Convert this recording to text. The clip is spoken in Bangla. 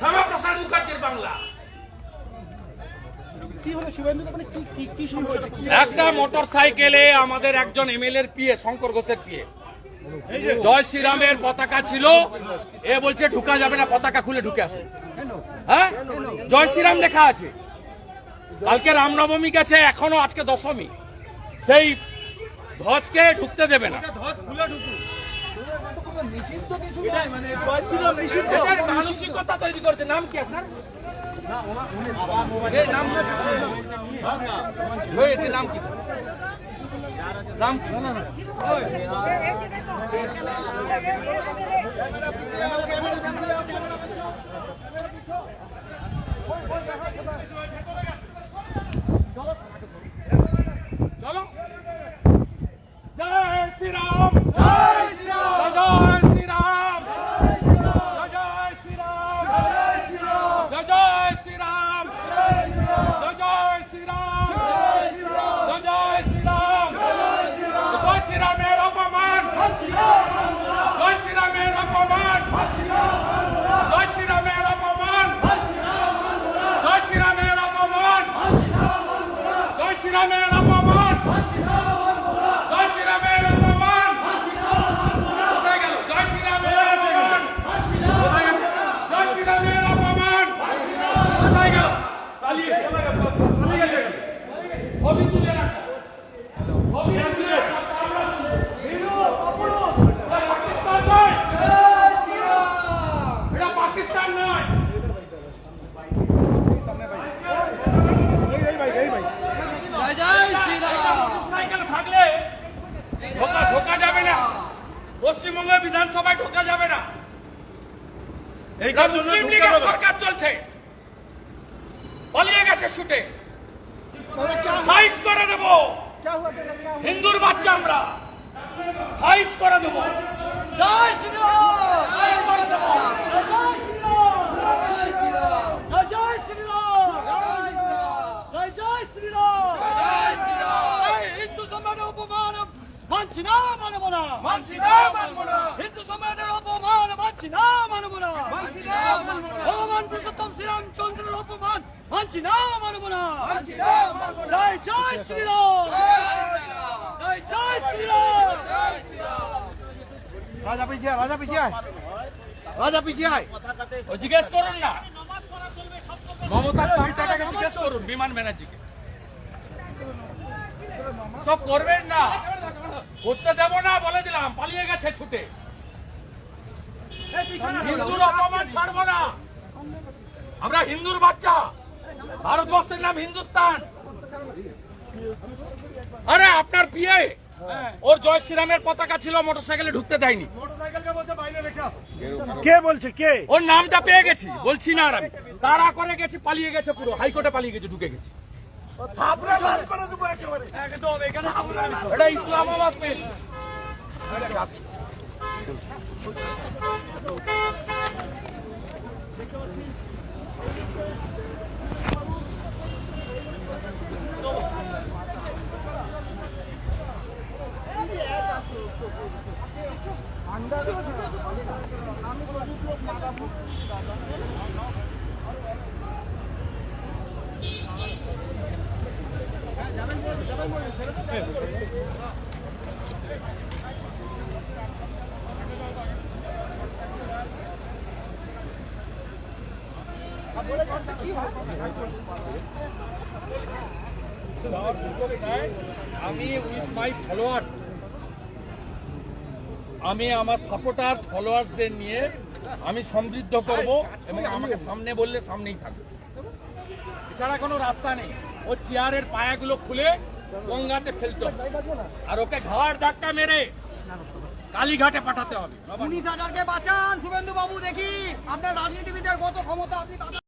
শ্যামাপ্রসাদ মুখার্জির বাংলা। মানে একটা মোটর সাইকেলে আমাদের একজন এমএলএ এর পিএ শঙ্কর ঘোষের পিএ। জয় শ্রীরামের পতাকা ছিল এ বলছে ঢুকা যাবে না পতাকা খুলে ঢুকে আসে। হ্যাঁ? জয় শ্রীরাম লেখা আছে। কালকে রামনবমী গেছে এখনও আজকে দশমী। সেই ধ্বজকে ঢুকতে দেবে না। মানসিকতা তৈরি করছে নাম কি আপনার নাম কি নাম কি পশ্চিমবঙ্গ বিধানসভায় ঢোকা যাবে না। মুসলিম লীগের সরকার চলছে। পালিয়ে গেছে শুটে। সাইজ করে দেব। হিন্দুর বাচ্চা আমরা। সাইজ করে দেব। জয় জয় হিন্দু অপমান মানছি না মানব না। না হিন্দু অপমান না পুরুষোত্তম শ্রীরামচন্দ্রের অপমান মানছি না মানব না মানছি না, মানব না। জয় জয় শ্রীরাম জয় জয় শ্রীরাম রাজা পিছিয়ে রাজা পিছিয়ে রাজা পিছিয়ে ও জিজ্ঞেস করুন না। মমতার চামচাটাকে জিজ্ঞেস করুন বিমান ব্যানার্জিকে সব করবেন না। করতে দেব না বলে দিলাম পালিয়ে গেছে ছুটে। হিন্দুর অপমান ছাড়বো না। আমরা হিন্দুর বাচ্চা। ভারতবর্ষের নাম হিন্দুস্তান। আরে আপনার পিয়ে ওর জয় শ্রীরামের পতাকা ছিল মোটরসাইকেলে ঢুকতে দেয়নি। কে বলছে? কে? ওর নামটা পেয়ে গেছি বলছি না আর আমি। তাড়া করে গেছি পালিয়ে গেছে পুরো হাইকোর্টে পালিয়ে গেছে ঢুকে গেছি। এটা ইসলামাবাদ আমি উইথ মাই ফলোয়ার্স আমি আমার সাপোর্টার ফলোয়ার্সদের নিয়ে আমি সমৃদ্ধ করব এবং আমাকে সামনে বললে সামনেই থাকবে। এছাড়া কোনো রাস্তা নেই। ও চেয়ারের পায়াগুলো খুলে গঙ্গাতে ফেলতে হবে। আর ওকে ঘাড় ধাক্কা মেরে কালীঘাটে পাঠাতে হবে। পুলিশ হাজারকে বাঁচান শুভেন্দু বাবু দেখি আপনার রাজনীতিবিদের কত ক্ষমতা, আপনি